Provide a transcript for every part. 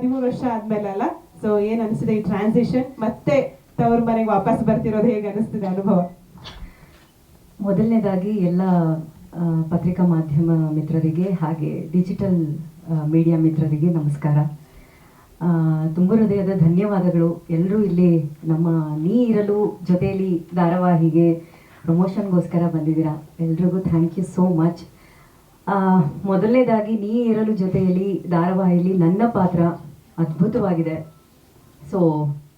ಹದಿಮೂರು ವರ್ಷ ಆದ್ಮೇಲಲ್ಲ ಸೊ ಏನ್ ಅನಿಸ್ತಿದೆ ಈ ಟ್ರಾನ್ಸಿಷನ್ ಮತ್ತೆ ತವ್ರ ಮನೆಗೆ ವಾಪಸ್ ಬರ್ತಿರೋದು ಹೇಗೆ ಅನಿಸ್ತಿದೆ ಅನುಭವ? ಮೊದಲನೇದಾಗಿ ಎಲ್ಲ ಪತ್ರಿಕಾ ಮಾಧ್ಯಮ ಮಿತ್ರರಿಗೆ ಹಾಗೆ ಡಿಜಿಟಲ್ ಮೀಡಿಯಾ ಮಿತ್ರರಿಗೆ ನಮಸ್ಕಾರ. ತುಂಬ ಹೃದಯದ ಧನ್ಯವಾದಗಳು. ಎಲ್ಲರೂ ಇಲ್ಲಿ ನಮ್ಮ ನೀ ಇರಲು ಜೊತೆಯಲ್ಲಿ ಧಾರಾವಾಹಿಗೆ ಪ್ರಮೋಷನ್ಗೋಸ್ಕರ ಬಂದಿದ್ದೀರಾ? ಎಲ್ರಿಗೂ ಥ್ಯಾಂಕ್ ಯು ಸೋ ಮಚ್ ಮೊದಲನೇದಾಗಿ ನೀ ಇರಲು ಜೊತೆಯಲ್ಲಿ ಧಾರಾವಾಹಿಯಲ್ಲಿ ನನ್ನ ಪಾತ್ರ ಅದ್ಭುತವಾಗಿದೆ. ಸೊ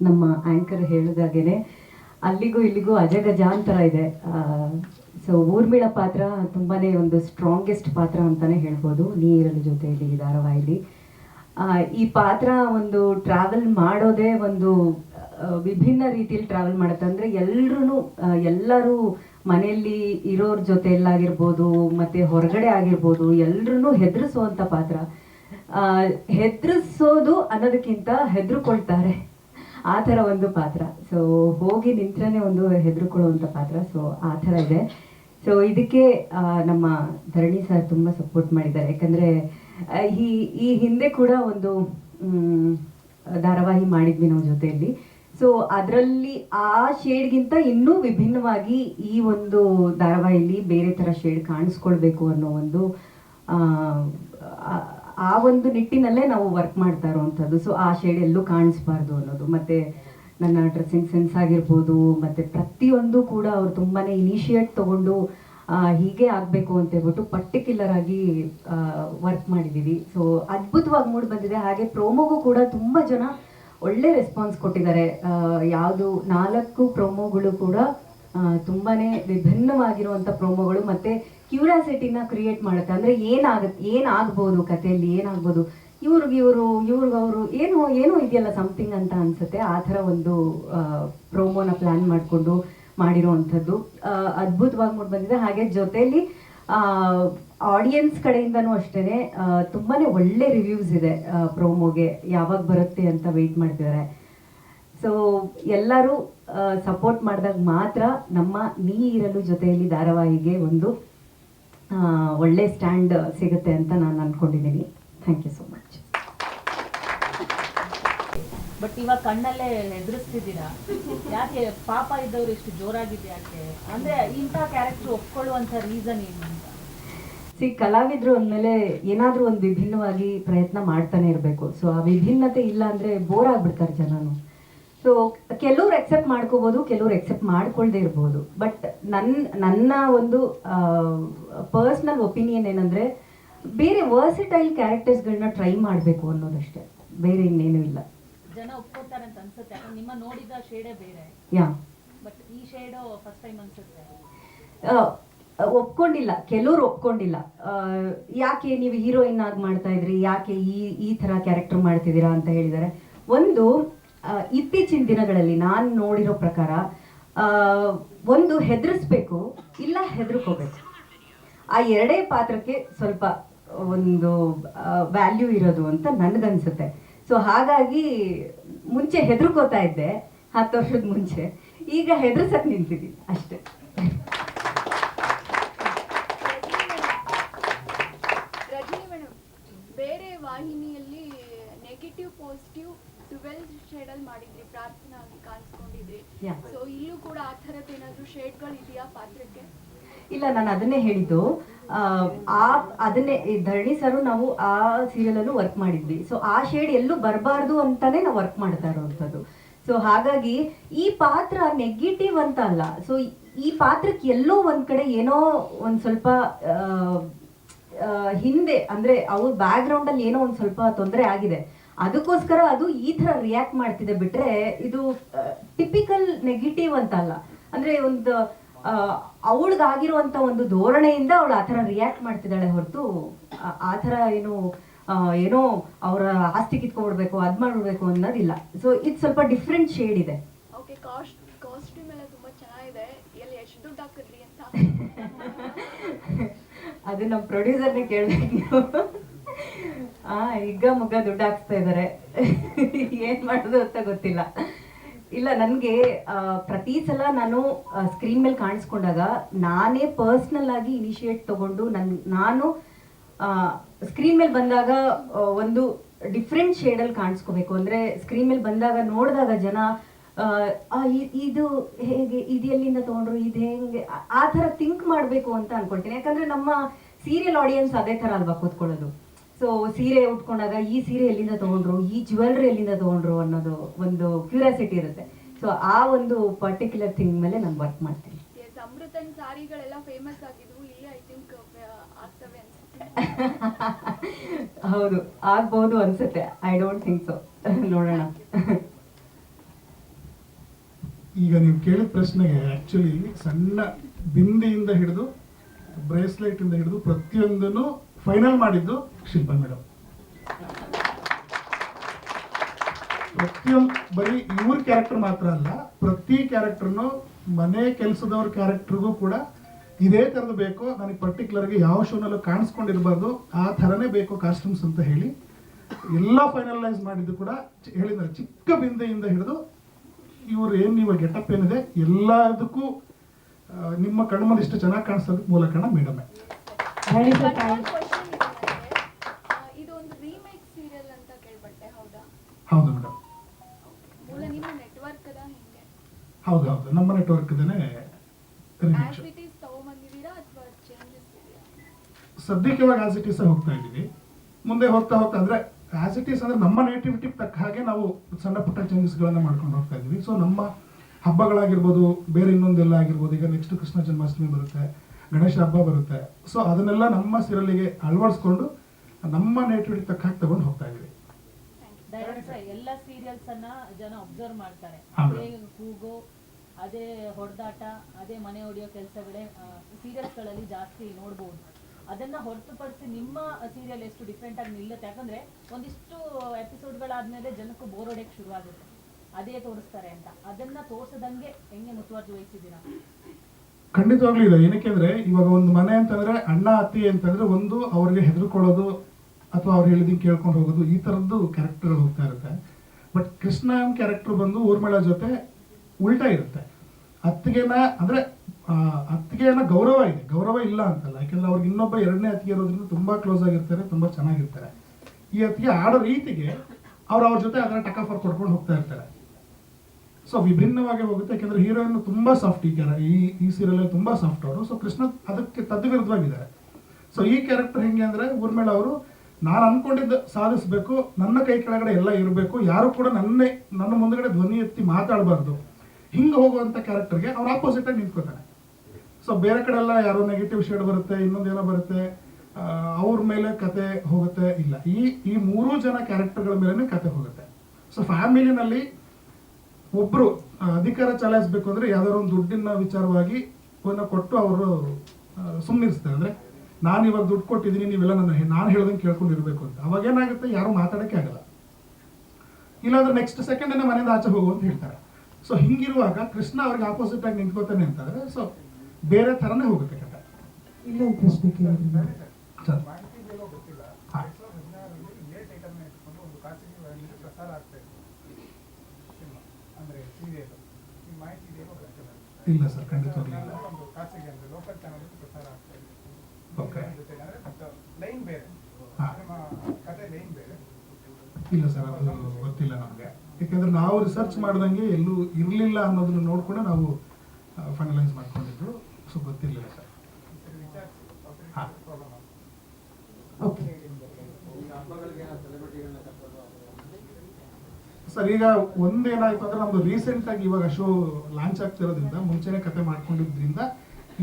ನಮ್ಮ ಆಂಕರ್ ಹೇಳಿದಾಗೇನೆ ಅಲ್ಲಿಗೂ ಇಲ್ಲಿಗೂ ಅಜಗಜಾಂತರ ಇದೆ. ಸೊ ಊರ್ಮಿಳ ಪಾತ್ರ ತುಂಬಾ ಒಂದು ಸ್ಟ್ರಾಂಗೆಸ್ಟ್ ಪಾತ್ರ ಅಂತಾನೆ ಹೇಳ್ಬೋದು. ನೀರಲ ಜೊತೆಯಲ್ಲಿ ಈ ಧಾರಾವಾಹಿಲಿ ಈ ಪಾತ್ರ ಒಂದು ಟ್ರಾವೆಲ್ ಮಾಡೋದೇ ಒಂದು ವಿಭಿನ್ನ ರೀತಿಯಲ್ಲಿ ಟ್ರಾವೆಲ್ ಮಾಡುತ್ತೆ. ಅಂದರೆ ಎಲ್ಲರೂ ಎಲ್ಲರೂ ಮನೆಯಲ್ಲಿ ಇರೋರ ಜೊತೆಯಲ್ಲಾಗಿರ್ಬೋದು, ಮತ್ತು ಹೊರಗಡೆ ಆಗಿರ್ಬೋದು ಎಲ್ಲರೂ ಹೆದರಿಸುವಂಥ ಪಾತ್ರ. ಹೆದರಿಸೋದು ಅನ್ನೋದಕ್ಕಿಂತ ಹೆದರುಕೊಳ್ತಾರೆ. ಆ ಥರ ಒಂದು ಪಾತ್ರ. ಸೊ ಹೋಗಿ ನಿಂತ್ರೇ ಒಂದು ಹೆದರುಕೊಳ್ಳುವಂಥ ಪಾತ್ರ. ಸೊ ಆ ಥರ ಇದೆ. ಸೊ ಇದಕ್ಕೆ ನಮ್ಮ ಧರಣಿ ಸರ್ ತುಂಬ ಸಪೋರ್ಟ್ ಮಾಡಿದ್ದಾರೆ. ಯಾಕಂದರೆ ಈ ಈ ಹಿಂದೆ ಕೂಡ ಒಂದು ಧಾರಾವಾಹಿ ಮಾಡಿದ್ವಿ ನಾವು ಜೊತೆಯಲ್ಲಿ. ಸೊ ಅದರಲ್ಲಿ ಆ ಶೇಡ್ಗಿಂತ ಇನ್ನೂ ವಿಭಿನ್ನವಾಗಿ ಈ ಒಂದು ಧಾರಾವಾಹಿಲಿ ಬೇರೆ ಥರ ಶೇಡ್ ಕಾಣಿಸ್ಕೊಳ್ಬೇಕು ಅನ್ನೋ ಒಂದು ಆ, ಒಂದು ನಿಟ್ಟಿನಲ್ಲೇ ನಾವು ವರ್ಕ್ ಮಾಡ್ತಾ ಇರುವಂಥದ್ದು. ಸೊ ಆ ಶೇಡ್ ಎಲ್ಲೂ ಕಾಣಿಸ್ಬಾರ್ದು ಅನ್ನೋದು. ಮತ್ತೆ ನನ್ನ ಡ್ರೆಸ್ಸಿಂಗ್ ಸೆನ್ಸ್ ಆಗಿರ್ಬೋದು ಮತ್ತೆ ಪ್ರತಿಯೊಂದು ಕೂಡ ಅವ್ರು ತುಂಬಾನೇ ಇನಿಷಿಯೇಟ್ ತಗೊಂಡು ಹೀಗೆ ಆಗಬೇಕು ಅಂತ ಹೇಳ್ಬಿಟ್ಟು ಪರ್ಟಿಕ್ಯುಲರ್ ಆಗಿ ವರ್ಕ್ ಮಾಡಿದ್ದೀವಿ ಸೊ ಅದ್ಭುತವಾಗಿ ಮೂಡ್ ಬಂದಿದೆ. ಹಾಗೆ ಪ್ರೋಮೋಗೂ ಕೂಡ ತುಂಬ ಜನ ಒಳ್ಳೆ ರೆಸ್ಪಾನ್ಸ್ ಕೊಟ್ಟಿದ್ದಾರೆ. ಯಾವುದು ನಾಲ್ಕು ಪ್ರೋಮೋಗಳು ಕೂಡ ತುಂಬಾ ತುಂಬಾನೇ ವಿಭಿನ್ನವಾಗಿರುವಂತ ಪ್ರೋಮೋಗಳು ಮತ್ತೆ ಕ್ಯೂರಿಯಾಸಿಟಿನ ಕ್ರಿಯೇಟ್ ಮಾಡುತ್ತೆ. ಅಂದ್ರೆ ಏನಾಗುತ್ತೆ ಏನಾಗ್ಬೋದು ಕಥೆಯಲ್ಲಿ, ಏನಾಗ್ಬೋದು? ಇವ್ರಿಗೆ ಇವರು, ಇವ್ರಿಗೆ ಅವರು ಏನು, ಏನೋ ಇದೆಯಲ್ಲ ಸಮಥಿಂಗ್ ಅಂತ ಅನ್ಸುತ್ತೆ. ಆ ಥರ ಒಂದು ಪ್ರೋಮೋನ ಪ್ಲಾನ್ ಮಾಡಿಕೊಂಡು ಮಾಡಿರೋವಂಥದ್ದು ಅದ್ಭುತವಾಗಿ ಮೂಡ್ ಬಂದಿದೆ. ಹಾಗೆ ಜೊತೆಯಲ್ಲಿ ಆಡಿಯನ್ಸ್ ಕಡೆಯಿಂದನೂ ಅಷ್ಟೇ ತುಂಬಾ ಒಳ್ಳೆ ರಿವ್ಯೂಸ್ ಇದೆ ಪ್ರೋಮೋಗೆ ಯಾವಾಗ ಬರುತ್ತೆ ಅಂತ ವೆಯ್ಟ್ ಮಾಡ್ತಿದ್ದಾರೆ ಸೊ ಎಲ್ಲರೂ ಸಪೋರ್ಟ್ ಮಾಡಿದಾಗ ಮಾತ್ರ ನಮ್ಮ ನೀ ಇರಲು ಜೊತೆಯಲ್ಲಿ ಧಾರಾವಾಹಿಗೆ ಒಂದು ಒಳ್ಳೆ ಸ್ಟ್ಯಾಂಡ್ ಸಿಗುತ್ತೆ ಅಂತ ನಾನು ಅನ್ಕೊಂಡಿದ್ದೀನಿ thank you so much but ಇವಾಗ ಕಣ್ಣಲ್ಲೇ ಹೆದರಿಸ್ತಿದ್ದೀರಾ ಯಾಕೆ ಪಾಪ ಇದ್ದವ್ರು ಇಷ್ಟು ಜೋರಾಗಿದೆ ಯಾಕೆ? ಅಂದ್ರೆ ಇಂಥ ಕ್ಯಾರೆಕ್ಟರ್ ಒಪ್ಕೊಳ್ಳುವಂತ ರೀಸನ್ ಏನು ಅಂತ? ಸಿ ಕಲಾವಿದ್ರು ಅಂದಮೇಲೆ ಏನಾದರೂ ಒಂದು ವಿಭಿನ್ನವಾಗಿ ಪ್ರಯತ್ನ ಮಾಡ್ತಾನೆ ಇರಬೇಕು. ಸೊ ಆ ವಿಭಿನ್ನತೆ ಇಲ್ಲ ಅಂದರೆ ಬೋರ್ ಆಗ್ಬಿಡ್ತಾರೆ ಜನನು. ಸೊ ಕೆಲವ್ರು ಎಕ್ಸೆಪ್ಟ್ ಮಾಡ್ಕೋಬೋದು ಕೆಲವ್ರು ಎಕ್ಸೆಪ್ಟ್ ಮಾಡ್ಕೊಳ್ದೇ ಇರ್ಬೋದು. ಬಟ್ ನನ್ನ ನನ್ನ ಒಂದು ಪರ್ಸ್ನಲ್ ಒಪಿನಿಯನ್ ಏನಂದ್ರೆ ಬೇರೆ ವರ್ಸಿಟೈಲ್ ಕ್ಯಾರೆಕ್ಟರ್ಸ್ಗಳನ್ನ ಟ್ರೈ ಮಾಡಬೇಕು ಅನ್ನೋದಷ್ಟೇ. ಬೇರೆ ಇನ್ನೇನು ಇಲ್ಲ. ಜನ ಒಪ್ಕೋತಾರೆ ಅಂತ ಅನ್ಸುತ್ತೆ. ನಿಮ್ಮ ನೋಡಿದ ಶೇಡೇ ಬೇರೆ. ಯಾ. ಬಟ್ ಈ ಶೇಡು ಫಸ್ಟ್ ಟೈಮ್ ಅನ್ಸುತ್ತೆ. ಒಪ್ಕೊಂಡಿಲ್ಲ. ಕೆಲವ್ರು ಒಪ್ಕೊಂಡಿಲ್ಲ. ಯಾಕೆ ನೀವು ಹೀರೋಯಿನ್ ಆಗಿ ಮಾಡ್ತಾ ಇದ್ರಿ? ಯಾಕೆ ಈ ಈ ತರ ಕ್ಯಾರೆಕ್ಟರ್ ಮಾಡ್ತಿದ್ದೀರಾ ಅಂತ ಹೇಳಿದ್ದಾರೆ. ಒಂದು ಇತ್ತೀಚಿನ ದಿನಗಳಲ್ಲಿ ನಾನು ನೋಡಿರೋ ಪ್ರಕಾರ ಒಂದು ಹೆದರಿಸ್ಬೇಕು, ಇಲ್ಲ ಹೆದರ್ಕೋಬೇಕು. ಆ ಎರಡೇ ಪಾತ್ರಕ್ಕೆ ಸ್ವಲ್ಪ ಒಂದು ವ್ಯಾಲ್ಯೂ ಇರೋದು ಅಂತ ನನಗನ್ಸುತ್ತೆ. ಸೊ ಹಾಗಾಗಿ ಮುಂಚೆ ಹೆದರ್ಕೋತಾ ಇದ್ದೆ, ಹತ್ತು ವರ್ಷದ ಮುಂಚೆ. ಈಗ ಹೆದರ್ಸಕ್ ನಿಂತಿದ್ದೀನಿ, ಅಷ್ಟೇ. ಪಾಸಿಟಿವ್ ಟ್ವೆಲ್ ಶೇಡಲ್ಲಿ ಮಾಡಿದ್ರಿ ಪ್ರಾರ್ಥನಾ ಕಾಣಿಸ್ಕೊಂಡಿದ್ರಿ. ಸೊ ಇಲ್ಲೂ ಕೂಡ ಆ ಥರದ್ದು ಏನಾದರೂ ಶೇಡ್ಗಳು ಇದೆಯಾ ಪಾತ್ರಕ್ಕೆ? ಇಲ್ಲ ನಾನು ಅದನ್ನೇ ಹೇಳಿದ್ದು. ಆ, ಅದನ್ನೇ ಧರಣಿ ಸರು ನಾವು ಆ ಸೀರಿಯಲ್ ಅಲ್ಲೂ ವರ್ಕ್ ಮಾಡಿದ್ವಿ. ಸೊ ಆ ಶೇಡ್ ಎಲ್ಲೂ ಬರಬಾರ್ದು ಅಂತಾನೆ ನಾವು ವರ್ಕ್ ಮಾಡ್ತಾ ಇರೋವಂಥದ್ದು. ಸೊ ಹಾಗಾಗಿ ಈ ಪಾತ್ರ ನೆಗೆಟಿವ್ ಅಂತ ಅಲ್ಲ. ಸೊ ಈ ಪಾತ್ರಕ್ಕೆ ಎಲ್ಲೋ ಒಂದ್ ಕಡೆ ಏನೋ ಒಂದ್ ಸ್ವಲ್ಪ ಹಿಂದೆ ಅಂದ್ರೆ ಅವ್ರ ಬ್ಯಾಕ್ ಗ್ರೌಂಡ್ ಅಲ್ಲಿ ಏನೋ ಒಂದ್ ಸ್ವಲ್ಪ ತೊಂದರೆ ಆಗಿದೆ. ಅದಕ್ಕೋಸ್ಕರ ಅದು ಈ ತರ ರಿಯಾಕ್ಟ್ ಮಾಡ್ತಿದೆ ಬಿಟ್ರೆ ಇದು ಟಿಪಿಕಲ್ ನೆಗೆಟಿವ್ ಅಂತ ಅಲ್ಲ ಅಂದ್ರೆ ಒಂದು ಅವಳಿಗಾಗಿರುವಂತ ಒಂದು ಧೋರಣೆಯಿಂದ ಅವಳು ಆ ಥರ ರಿಯಾಕ್ಟ್ ಮಾಡ್ತಿದ್ದಾಳೆ ಹೊರತು ಆ- ತರ ಥರ ಏನು ಏನೋ ಅವರ ಆಸ್ತಿ ಕಿತ್ಕೊಂಡ್ಬಿಡ್ಬೇಕು ಅದ್ ಮಾಡ್ಬಿಡ್ಬೇಕು ಅನ್ನೋದಿಲ್ಲ. ಸೊ ಇದು ಸ್ವಲ್ಪ ಡಿಫ್ರೆಂಟ್ ಶೇಡ್ ಇದೆ. ಓಕೆ ಕಾಸ್ಟ್ ಕಾಸ್ಟ್ಯೂಮ್ ಎಲ್ಲ ತುಂಬ ಚೆನ್ನಾಗಿದೆ. ಎಲ್ಲಿ ಎಷ್ಟು ದುಡ್ಡು ಹಾಕಿದ್ರಿ ಅಂತ. ಅದು ನಮ್ಮ ಪ್ರೊಡ್ಯೂಸರ್ನೇ ಕೇಳಬೇಕು ನೀವು ಆ, ಈಗ ಮುಗ್ಗ ದುಡ್ಡು ಹಾಕ್ಸ್ತಾ ಇದ್ದಾರೆ ಏನ್ ಮಾಡೋದು ಅಂತ ಗೊತ್ತಿಲ್ಲ. ಇಲ್ಲ, ನನಗೆ ಪ್ರತಿ ಸಲ ನಾನು ಸ್ಕ್ರೀನ್ ಮೇಲೆ ಕಾಣಿಸ್ಕೊಂಡಾಗ ನಾನೇ ಪರ್ಸ್ನಲ್ ಆಗಿ ಇನಿಷಿಯೇಟ್ ತಗೊಂಡು ನನ್, ನಾನು ಸ್ಕ್ರೀನ್ ಮೇಲೆ ಬಂದಾಗ ಒಂದು ಡಿಫ್ರೆಂಟ್ ಶೇಡಲ್ಲಿ ಕಾಣಿಸ್ಕೋಬೇಕು. ಅಂದ್ರೆ ಸ್ಕ್ರೀನ್ ಮೇಲೆ ಬಂದಾಗ ನೋಡಿದಾಗ ಜನ ಇದು ಹೇಗೆ, ಇದು ಎಲ್ಲಿಂದ ತಗೊಂಡ್ರು, ಇದು ಹೆಂಗೆ, ಆ ಥರ ಥಿಂಕ್ ಮಾಡಬೇಕು ಅಂತ ಅನ್ಕೊಳ್ತೀನಿ. ಯಾಕಂದ್ರೆ ನಮ್ಮ ಸೀರಿಯಲ್ ಆಡಿಯನ್ಸ್ ಅದೇ ಥರ ಅಲ್ವಾ ಕೂತ್ಕೊಳ್ಳೋದು. ಸೊ ಸೀರೆ ಉಟ್ಕೊಂಡಾಗ ಈ ಸೀರೆ ಎಲ್ಲಿಂದ ತಗೊಂಡ್ರು? ಈ ಜ್ಯುವೆಲ್ರಿ ಎಲ್ಲಿಂದ ತಗೊಂಡ್ರು ಅನ್ನೋದು ಒಂದು ಕ್ಯೂರಿಯಾಸಿಟಿ ಇರುತ್ತೆ. ಸೊ ಆ ಒಂದು ಪರ್ಟಿಕ್ಯುಲರ್ ಥಿಂಗ್ ಮೇಲೆ ನಾನು ವರ್ಕ್ ಮಾಡ್ತೀನಿ. ಅಮೃತನ್ ಸಾರಿಗಳೆಲ್ಲ ಫೇಮಸ್ ಆಗಿದ್ವು. ಇಲ್ಲಿ ಐ ಥಿಂಕ್ ಆಗ್ತವೆ ಅನ್ಸುತ್ತೆ. ಹೌದು ಆಗ್ಬಹುದು ಅನ್ಸುತ್ತೆ. ಐ ಡೋಂಟ್ ಥಿಂಕ್ ಸೊ ನೋಡೋಣ. ಈಗ ನೀವು ಕೇಳಿದ ಪ್ರಶ್ನೆಗೆ ಆಕ್ಚುಲಿ ಸಣ್ಣ ಬಿಂದಿಯಿಂದ ಹಿಡಿದು ಬ್ರೇಸ್ಲೆಟ್ ಇಂದ ಹಿಡಿದು ಪ್ರತಿಯೊಂದನ್ನು ಫೈನಲ್ ಮಾಡಿದ್ದು ಶಿಲ್ಪಾ ಮೇಡಮ್ ಪ್ರತಿಯೊಂದು ಬರೀ ಇವ್ರ ಕ್ಯಾರೆಕ್ಟರ್ ಮಾತ್ರ ಅಲ್ಲ, ಪ್ರತಿ ಕ್ಯಾರೆಕ್ಟರ್ನು ಮನೆ ಕೆಲಸದವ್ರ ಕ್ಯಾರೆಕ್ಟರ್ಗೂ ಕೂಡ ಇದೇ ಥರದ್ದು ಬೇಕು, ನನಗೆ ಪರ್ಟಿಕ್ಯುಲರ್ಗೆ ಯಾವ ಶೋನಲ್ಲೂ ಕಾಣಿಸ್ಕೊಂಡಿರಬಾರ್ದು, ಆ ಥರನೇ ಬೇಕು ಕಾಸ್ಟ್ಯೂಮ್ಸ್ ಅಂತ ಹೇಳಿ, ಎಲ್ಲ ಫೈನಲೈಸ್ ಮಾಡಿದ್ದು ಕೂಡ ಹೇಳಿದ್ದಾರೆ ಚಿಕ್ಕ ಬಿಂದೆಯಿಂದ ಹಿಡಿದು ಇವ್ರು ಏನು ನೀವು ಗೆಟಪ್ ಏನಿದೆ ಎಲ್ಲದಕ್ಕೂ ನಿಮ್ಮ ಕಣ್ಮಲ್ಲಿ ಇಷ್ಟು ಚೆನ್ನಾಗಿ ಕಾಣಿಸೋದಕ್ಕೆ ಮೂಲ ಕಾರಣ ಮೇಡಮೇ Dharani sir But thank one question ಇದೆ ನನಗೆ. ಆ, ಇದು ಒಂದು ರೀಮೇಕ್ ಸೀರಿಯಲ್ ಅಂತ ಕೇಳ್ಪಟ್ಟೆ ಹೌದಾ ಹೌದು ಮೇಡಮ್. ಹೌದು ಹೌದು. ನಮ್ಮ ನೆಟ್ವರ್ಕ್ ಸದ್ಯಕ್ಕೆ ಇವಾಗ ಆಸ್ ಇಟ್ ಈಸ್ ಹೋಗ್ತಾ ಇದ್ದೀವಿ. ಮುಂದೆ ಹೋಗ್ತಾ ಹೋಗ್ತಾ ಅಂದ್ರೆ ಆಸ್ ಇಟ್ ಈಸ್ ಅಂದ್ರೆ ನಮ್ಮ ನೇಟಿವಿಟಿ ತಕ್ಕ ಹಾಗೆ ನಾವು ಸಣ್ಣ ಪುಟ್ಟ ಚೇಂಜಸ್ಗಳನ್ನ ಮಾಡ್ಕೊಂಡು ಹೋಗ್ತಾ ಇದ್ದೀವಿ. ಸೊ ನಮ್ಮ ಹಬ್ಬಗಳಾಗಿರ್ಬೋದು ಬೇರೆ ಇನ್ನೊಂದೆಲ್ಲ ಆಗಿರ್ಬೋದು ಈಗ ನೆಕ್ಸ್ಟ್ ಕೃಷ್ಣ ಜನ್ಮಾಷ್ಟಮಿ ಬರುತ್ತೆ ಗಣೇಶ ಹಬ್ಬ ಬರುತ್ತೆ. ಸೊ ಅದನ್ನೆಲ್ಲ ನಮ್ಮ ಸಿರಲಿಗೆ ಅಳವಡಿಸ್ಕೊಂಡು ನಮ್ಮ ನೇಟಿವಿಟಿ ತಕ್ಕ ಹಾಗೆ ತಗೊಂಡು ಹೋಗ್ತಾ ಇದ್ದೀವಿ. ಡೈರೆಕ್ಟರ್ ಎಲ್ಲ ಸೀರಿಯಲ್ಸ್ ಅನ್ನ ಜನ ಅಬ್ಸರ್ವ್ ಮಾಡ್ತಾರೆ. ಅದೇ ಕೂಗು ಅದೇ ಹೊಡೆದಾಟ ಅದೇ ಮನೆ ಹೊಡೆಯೋ ಕೆಲಸಗಳೇ ಸೀರಿಯಲ್ಸ್ಗಳಲ್ಲಿ ಜಾಸ್ತಿ ನೋಡ್ಬೋದು. ಅದನ್ನ ಹೊರತುಪಡಿಸಿ ನಿಮ್ಮ ಸೀರಿಯಲ್ ಎಷ್ಟು ಡಿಫ್ರೆಂಟ್ ಆಗಿ ನಿಲ್ಲುತ್ತೆ? ಯಾಕಂದ್ರೆ ಒಂದಿಷ್ಟು ಎಪಿಸೋಡ್ಗಳಾದ್ಮೇಲೆ ಜನಕ್ಕೂ ಬೋರ್ ಹೊಡೆಯಕ್ಕೆ ಶುರು ಆಗುತ್ತೆ ಅದೇ ತೋರಿಸ್ತಾರೆ ಅಂತ. ಅದನ್ನ ತೋರ್ಸದಂಗೆ ಹೆಂಗೆ ಮುತುವರ್ಜಿ ವಹಿಸಿದ್ದೀರಾ? ಖಂಡಿತವಾಗ್ಲೂ ಇದೆ. ಏನಕ್ಕೆ ಅಂದ್ರೆ ಇವಾಗ ಒಂದು ಮನೆ ಅಂತಂದ್ರೆ ಅಣ್ಣ ಅತ್ತಿ ಅಂತಂದ್ರೆ ಒಂದು ಅವ್ರಿಗೆ ಹೆದರ್ಕೊಳ್ಳೋದು ಅಥವಾ ಅವ್ರು ಹೇಳಿದಂಗೆ ಕೇಳ್ಕೊಂಡು ಹೋಗೋದು, ಈ ಥರದ್ದು ಕ್ಯಾರೆಕ್ಟರ್ಗಳು ಹೋಗ್ತಾ ಇರುತ್ತೆ. ಬಟ್ ಕೃಷ್ಣ ಕ್ಯಾರೆಕ್ಟರ್ ಬಂದು ಊರ್ಮಿಳ ಜೊತೆ ಉಲ್ಟಾ ಇರುತ್ತೆ. ಅತ್ತಿಗೆನ ಅಂದ್ರೆ ಅತ್ತಿಗೆನ ಗೌರವ ಇದೆ. ಗೌರವ ಇಲ್ಲ ಅಂತಲ್ಲ. ಯಾಕೆಂದ್ರೆ ಅವ್ರಿಗೆ ಇನ್ನೊಬ್ಬ ಎರಡನೇ ಅತ್ತಿಗೆ ಇರೋದ್ರಿಂದ ತುಂಬಾ ಕ್ಲೋಸ್ ಆಗಿರ್ತಾರೆ, ತುಂಬಾ ಚೆನ್ನಾಗಿರ್ತಾರೆ. ಈ ಅತ್ತಿಗೆ ಆಡೋ ರೀತಿಗೆ ಅವ್ರು ಅವ್ರ ಜೊತೆ ಅದರ ಆಫರ್ ಕೊಡ್ಕೊಂಡು ಹೋಗ್ತಾ ಇರ್ತಾರೆ. ಸೊ ವಿಭಿನ್ನವಾಗಿ ಹೋಗುತ್ತೆ. ಯಾಕೆಂದ್ರೆ ಹೀರೋಯಿನ್ ತುಂಬಾ ಸಾಫ್ಟ್ ಈ ಕ್ಯಾರ ಈ ಈ ಸೀರಿಯಲ್ ತುಂಬಾ ಸಾಫ್ಟ್ ಅವರು. ಸೊ ಕೃಷ್ಣ ಅದಕ್ಕೆ ತದ್ವಿರುದ್ಧವಾಗಿದ್ದಾರೆ. ಸೊ ಈ ಕ್ಯಾರೆಕ್ಟರ್ ಹೆಂಗೆ ಅಂದ್ರೆ, ಊರ್ಮೇಳ ಅವರು ನಾನು ಅಂದ್ಕೊಂಡಿದ್ದು ಸಾಧಿಸಬೇಕು, ನನ್ನ ಕೈ ಕೆಳಗಡೆ ಎಲ್ಲ ಇರಬೇಕು, ಯಾರು ಕೂಡ ನನ್ನೇ, ನನ್ನ ಮುಂದಗಡೆ ಧ್ವನಿ ಎತ್ತಿ ಮಾತಾಡಬಾರ್ದು. ಹಿಂಗೆ ಹೋಗುವಂಥ ಕ್ಯಾರೆಕ್ಟರ್ಗೆ ಅವ್ರು ಆಪೋಸಿಟ್ ಆಗಿ ನಿಂತ್ಕೋತಾನೆ ಸೊ ಬೇರೆ ಕಡೆ ಎಲ್ಲ ಯಾರೋ ನೆಗೆಟಿವ್ ಶೇಡ್ ಬರುತ್ತೆ ಇನ್ನೊಂದೇನೋ ಬರುತ್ತೆ ಅವ್ರ ಮೇಲೆ ಕತೆ ಹೋಗುತ್ತೆ, ಇಲ್ಲ. ಈ ಈ ಮೂರೂ ಜನ ಕ್ಯಾರೆಕ್ಟರ್ಗಳ ಮೇಲೇ ಕತೆ ಹೋಗುತ್ತೆ. ಸೊ ಫ್ಯಾಮಿಲಿನಲ್ಲಿ ಒಬ್ಬರು ಅಧಿಕಾರ ಚಲಾಯಿಸಬೇಕು ಅಂದರೆ ಯಾವ್ದಾದ್ರು ಒಂದು ದುಡ್ಡಿನ ವಿಚಾರವಾಗಿ ಕೊಟ್ಟು ಅವರು ಸುಮ್ಮನಿರ್ಸ್ತಾರೆ ಅಂದ್ರೆ ನಾನು ಇವಾಗ ದುಡ್ಡು ಕೊಟ್ಟಿದ್ದೀನಿ ನೀವೆಲ್ಲ ನನ್ನ ನಾನು ಹೇಳ್ದಂಗೆ ಕೇಳ್ಕೊಂಡಿರ್ಬೇಕು ಅಂತ. ಅವಾಗ ಏನಾಗುತ್ತೆ? ಯಾರು ಮಾತಾಡಕ್ಕೆ ಆಗಲ್ಲ. ಇಲ್ಲಾಂದ್ರೆ ನೆಕ್ಸ್ಟ್ ಸೆಕೆಂಡ್ ಮನೆಯಿಂದ ಆಚೆ ಹೋಗು ಅಂತ ಹೇಳ್ತಾರೆ. ಸೊ ಹಿಂಗಿರುವಾಗ ಕೃಷ್ಣ ಅವ್ರಿಗೆ ಆಪೋಸಿಟ್ ಆಗಿ ನಿಂತ್ಕೋತಾನೆ ಅಂತಂದ್ರೆ ಸೊ ಬೇರೆ ಥರನೇ ಹೋಗುತ್ತೆ ಕತೆ ಇಲ್ಲೊಂದು ಪ್ರಶ್ನೆ ಕೇಳಿದ್ದೀನಿ. ಸರ್. ಹಾ. ಇಲ್ಲ ಸರ್, ಅದು ಗೊತ್ತಿಲ್ಲ ನಮಗೆ. ಯಾಕಂದ್ರೆ ನಾವು ರಿಸರ್ಚ್ ಮಾಡ್ದಂಗೆ ಎಲ್ಲೂ ಇರಲಿಲ್ಲ ಅನ್ನೋದನ್ನ ನೋಡ್ಕೊಂಡು ನಾವು ಫೈನಲೈಸ್ ಮಾಡ್ಕೊಂಡಿದ್ದು. ಸೊ ಗೊತ್ತಿಲ್ಲ ಸರ್. ಓಕೆ ಸರ್, ಈಗ ಒಂದೇನಾಯ್ತು ಅಂದ್ರೆ ನಮ್ದು ರೀಸೆಂಟ್ ಆಗಿ ಇವಾಗ ಶೋ ಲಾಂಚ್ ಆಗ್ತಿರೋದ್ರಿಂದ, ಮುಂಚೆನೆ ಕತೆ ಮಾಡ್ಕೊಂಡಿದ್ರಿಂದ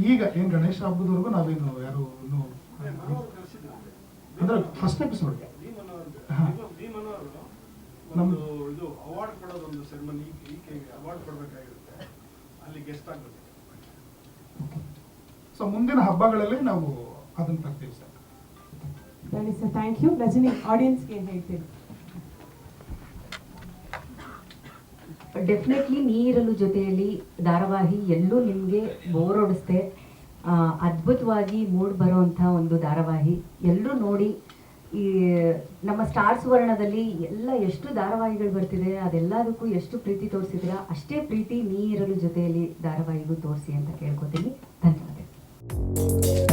ಈಗ ಏನ್ ಗಣೇಶ ಹಬ್ಬದವರೆಗೂ ನಾವೇನು ಯಾರು ಇನ್ನು ಅಂದ್ರೆ ಫಸ್ಟ್ ಎಪಿಸೋಡ್ ಹಾ. ನಮ್ದು ಇದು ಅವಾರ್ಡ್ ಕೊಡೋದು ಒಂದು ಸೆರೆಮನಿ ಈಕೆ ಅವಾರ್ಡ್ ಕೊಡಬೇಕಾಗಿರುತ್ತೆ. ಅಲ್ಲಿ ಗೆಸ್ಟ್ ಆಗ್ಬೇಕು. ಸೊ ಮುಂದಿನ ಹಬ್ಬಗಳಲ್ಲಿ ನಾವು ಅದನ್ನ ತರ್ತೀವಿ sir Dharani sir thank you Rajini ಆಡಿಯನ್ಸ್ಗೆ ಏನು ಹೇಳ್ತೀರಿ ಡೆಫಿನೆಟ್ಲಿ ನೀರಲು ಜೊತೆಯಲ್ಲಿ ಧಾರಾವಾಹಿ ಎಲ್ಲೂ ನಿಮಗೆ ಬೋರ್ ಹೊಡಿಸ್ದೆ ಅದ್ಭುತವಾಗಿ ಮೂಡ್ ಬರೋವಂಥ ಒಂದು ಧಾರಾವಾಹಿ. ಎಲ್ಲರೂ ನೋಡಿ ಈ, ನಮ್ಮ ಸ್ಟಾರ್ ಸುವರ್ಣದಲ್ಲಿ ಎಲ್ಲ ಎಷ್ಟು ಧಾರಾವಾಹಿಗಳು ಬರ್ತಿದೆ, ಅದೆಲ್ಲದಕ್ಕೂ ಎಷ್ಟು ಪ್ರೀತಿ ತೋರಿಸಿದ್ದೀರಾ, ಅಷ್ಟೇ ಪ್ರೀತಿ ನೀರಲು ಜೊತೆಯಲ್ಲಿ ಧಾರಾವಾಹಿಗೂ ತೋರಿಸಿ ಅಂತ ಕೇಳ್ಕೊತೀನಿ. ಧನ್ಯವಾದ